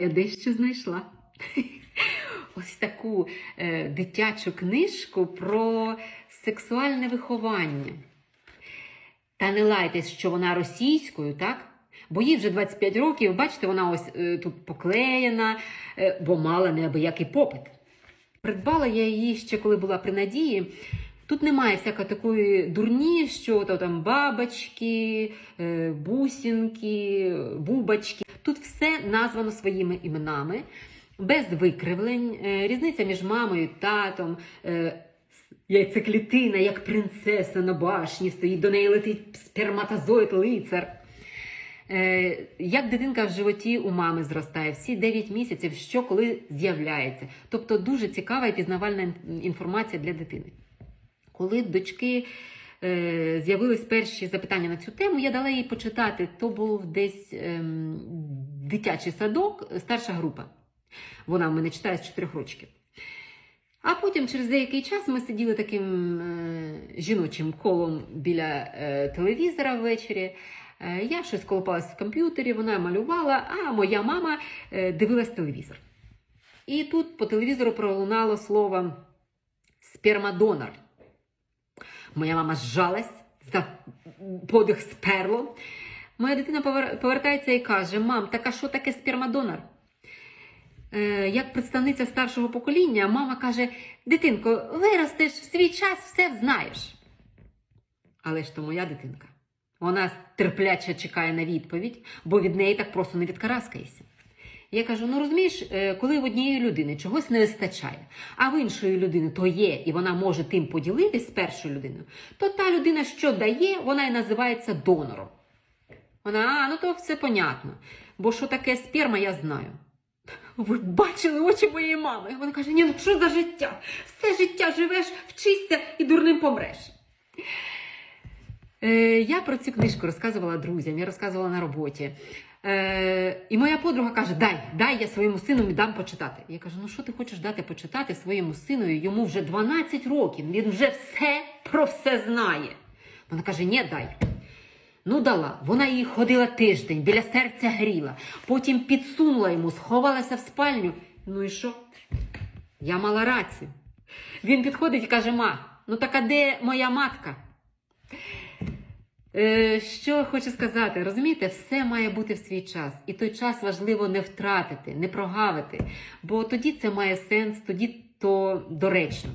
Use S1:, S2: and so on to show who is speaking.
S1: Я дещо знайшла. Ось таку е, дитячу книжку про сексуальне виховання. Та не лайтесь, що вона російською, так? Бо їй вже 25 років, бачите, вона ось е, тут поклеєна, е, бо мала неабиякий попит. Придбала я її ще коли була при надії. Тут немає всякої такої дурні, що то там бабочки, е, бусинки, бубочки. Тут все названо своїми іменами, без викривлень. Е, Різниця між мамою татом. е, Яйцеклітина, як принцеса на башні, стоїть, до неї летить сперматозоїд лицар. Е, як дитинка в животі у мами зростає, всі 9 місяців, що коли з'являється. Тобто дуже цікава і пізнавальна інформація для дитини. Коли дочки з'явились перші запитання на цю тему, я дала їй почитати. То був десь ем, дитячий садок, старша група. Вона в мене читає з 4 років. А потім, через деякий час, ми сиділи таким е, жіночим колом біля е, телевізора ввечері. Е, я щось колупалась в комп'ютері, вона малювала, а моя мама е, дивилась телевізор. І тут по телевізору пролунало слово спермадонор. Моя мама зжалась, за подих сперло. Моя дитина повертається і каже: Мам, так а що таке спермадонор? Е, як представниця старшого покоління, мама каже: Дитинко, виростеш в свій час, все знаєш. Але ж то моя дитинка. Вона терпляче чекає на відповідь, бо від неї так просто не відкараскаєшся. Я кажу: ну розумієш, е, коли в однієї людини чогось не вистачає, а в іншої людини то є, і вона може тим поділитись з першою людиною, то та людина, що дає, вона і називається донором. Вона, а, ну то все понятно. Бо що таке сперма, я знаю. Ви бачили очі моєї мами. Вона каже: ні, ну що за життя? Все життя живеш, вчишся і дурним помреш. Е, я про цю книжку розказувала друзям, я розказувала на роботі. Е, і моя подруга каже: Дай, дай я своєму сину дам почитати. Я кажу: ну що ти хочеш дати почитати своєму сину? Йому вже 12 років, він вже все про все знає. Вона каже: Ні, дай. Ну, дала. Вона їй ходила тиждень, біля серця гріла, потім підсунула йому, сховалася в спальню. Ну і що? Я мала рацію. Він підходить і каже: Ма, ну так а де моя матка? Е, що хочу сказати, розумієте, все має бути в свій час. І той час важливо не втратити, не прогавити. Бо тоді це має сенс, тоді то доречно.